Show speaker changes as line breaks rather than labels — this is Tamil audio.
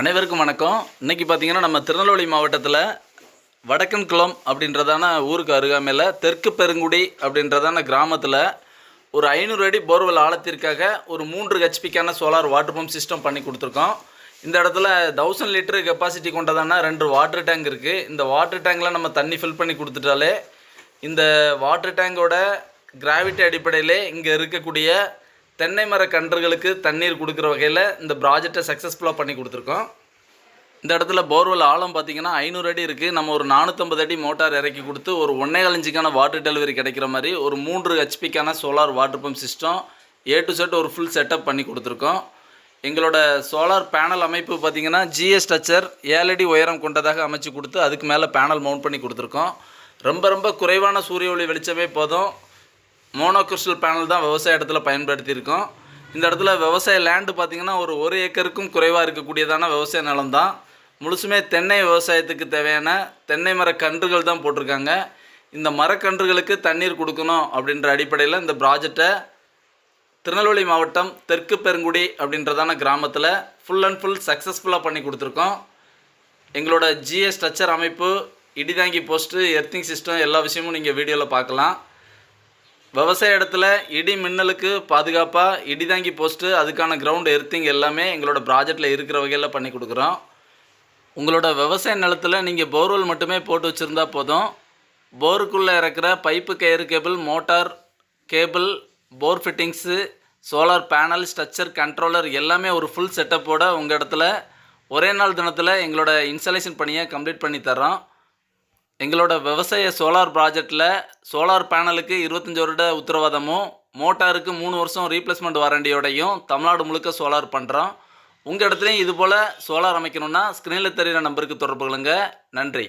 அனைவருக்கும் வணக்கம். இன்னைக்கு பார்த்தீங்கன்னா நம்ம திருநெல்வேலி மாவட்டத்தில் வடக்கன் குளம் அப்படின்றதான ஊருக்கு அருகாமையில் தெற்கு பெருங்குடி அப்படின்றதான கிராமத்தில் ஒரு ஐநூறு அடி போர்வெல் ஆழத்திற்காக ஒரு மூன்று ஹெச்பிக்கான சோலார் வாட்டர் பம்ப் சிஸ்டம் பண்ணி கொடுத்துருக்கோம். இந்த இடத்துல தௌசண்ட் லிட்டரு கெப்பாசிட்டி கொண்டதான ரெண்டு வாட்டர் டேங்க் இருக்குது இந்த வாட்டர் டேங்கில் நம்ம தண்ணி ஃபில் பண்ணி கொடுத்துட்டாலே இந்த வாட்டர் டேங்கோட கிராவிட்டி அடிப்படையிலே இங்கே இருக்கக்கூடிய தென்னை மர கன்றுகளுக்கு தண்ணீர் கொடுக்குற வகையில் இந்த ப்ராஜெக்டை சக்ஸஸ்ஃபுல்லாக பண்ணி கொடுத்துருக்கோம். இந்த இடத்துல போர்வெல் ஆழம் பார்த்தீங்கன்னா ஐநூறு அடி இருக்குது நம்ம ஒரு நானூற்றம்பது அடி மோட்டார் இறக்கி கொடுத்து ஒரு ஒன்றே இன்ச்சுக்கான வாட்டர் டெலிவரி கிடைக்கிற மாதிரி ஒரு மூன்று ஹெச்பிக்கான solar water pump system A to Z ஒரு ஃபுல் செட்டப் பண்ணி கொடுத்துருக்கோம். எங்களோட சோலார் பேனல் அமைப்பு பார்த்தீங்கன்னா ஜிஎஸ் டச்சர் ஏழடி உயரம் கொண்டதாக அமைச்சு கொடுத்து அதுக்கு மேலே பேனல் மவுண்ட் பண்ணி கொடுத்துருக்கோம். ரொம்ப ரொம்ப குறைவான சூரிய ஒளி வெளிச்சமே போதும். மோனோகிறிஸ்டல் பேனல் தான் விவசாய இடத்துல பயன்படுத்தியிருக்கோம். இந்த இடத்துல விவசாய லேண்டு பார்த்திங்கன்னா ஒரு ஒரு ஏக்கருக்கும் குறைவாக இருக்கக்கூடியதான விவசாய நிலம் தான் முழுசுமே தென்னை விவசாயத்துக்கு தேவையான தென்னை மர கன்றுகள் தான் போட்டிருக்காங்க. இந்த மரக்கன்றுகளுக்கு தண்ணீர் கொடுக்கணும் அப்படின்ற அடிப்படையில் இந்த ப்ராஜெக்டை திருநெல்வேலி மாவட்டம் தெற்கு பெருங்குடி அப்படின்றதான கிராமத்தில் ஃபுல் அண்ட் ஃபுல் சக்ஸஸ்ஃபுல்லாக பண்ணி கொடுத்துருக்கோம். எங்களோட ஜிஎஸ் ஸ்ட்ரக்சர் அமைப்பு இடிதாங்கி போஸ்ட்டு எர்த்திங் சிஸ்டம் எல்லா விஷயமும் நீங்கள் வீடியோவில் பார்க்கலாம். விவசாய இடத்துல இடி மின்னலுக்கு பாதுகாப்பாக இடிதாங்கி போஸ்ட்டு அதுக்கான கிரவுண்ட் எர்த்திங் எல்லாமே எங்களோட ப்ராஜெக்டில் இருக்கிற வகையில் பண்ணி கொடுக்குறோம். உங்களோட விவசாய நிலத்தில் நீங்கள் போர்வெல் மட்டுமே போட்டு வச்சுருந்தா போதும். போருக்குள்ளே இறக்குற பைப்பு கயிறு cable motor cable bore fittings solar panel structure controller எல்லாமே ஒரு ஃபுல் செட்டப்போட உங்கள் இடத்துல ஒரே நாள் தினத்தில் எங்களோட இன்ஸ்டாலேஷன் பணியை கம்ப்ளீட் பண்ணி தரோம் எங்களோட விவசாய சோலார் ப்ராஜெக்டில் சோலார் பேனலுக்கு இருபத்தஞ்சி வருட உத்தரவாதமும் மோட்டாருக்கு மூணு வருஷம் ரீப்ளேஸ்மெண்ட் வாரண்டியோடையும் தமிழ்நாடு முழுக்க சோலார் பண்ணுறோம் உங்கள் இடத்துலையும் இதுபோல் சோலார் அமைக்கணும்னா ஸ்க்ரீனில் தெரிகிற நம்பருக்கு தொடர்பு கொள்ளுங்க. நன்றி.